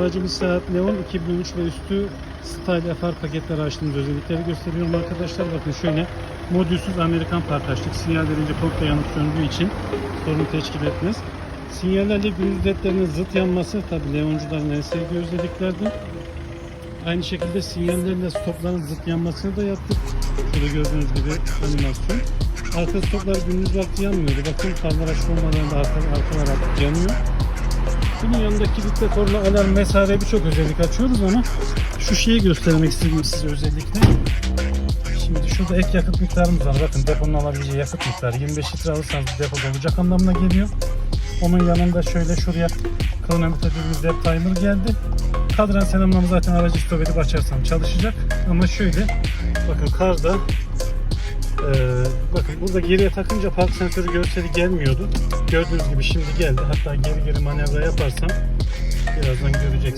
Aracımız Seat Leon 2013 ve üstü Style FR paketleri açtığımız özellikleri gösteriyorum arkadaşlar. Bakın şöyle modülsüz Amerikan park açtık. Sinyal verince komple yanıp söndüğü için sorun teşkil etmez. Sinyallerle gündüz ledlerinin zıt yanması tabi Leoncuların en sevdiği özelliklerden. Aynı şekilde sinyallerle stopların zıt yanmasını da yaptık. Şurada gördüğünüz gibi animasyon. Arka stoplar gündüz vakti yanmıyordu. Bakın farlar açık olmadan da arka, arkalar artık yanıyor. Bunun yanında kilitle korna alarm vesaire birçok özellik açıyoruz ama şu şeyi göstermek istedim size özellikle. Şimdi şurada ek yakıt miktarımız var. Bakın deponun alabileceği yakıt miktarı 25 litre alırsanız depo olacak anlamına geliyor. Onun yanında şöyle şuraya kronometre dediğimiz lap timer geldi. Kadran selamlama zaten aracı stop edip açarsam çalışacak. Ama şöyle bakın karda ee, bakın burada geriye takınca park sensörü görseli gelmiyordu. Gördüğünüz gibi şimdi geldi. Hatta geri geri manevra yaparsam birazdan göreceksiniz.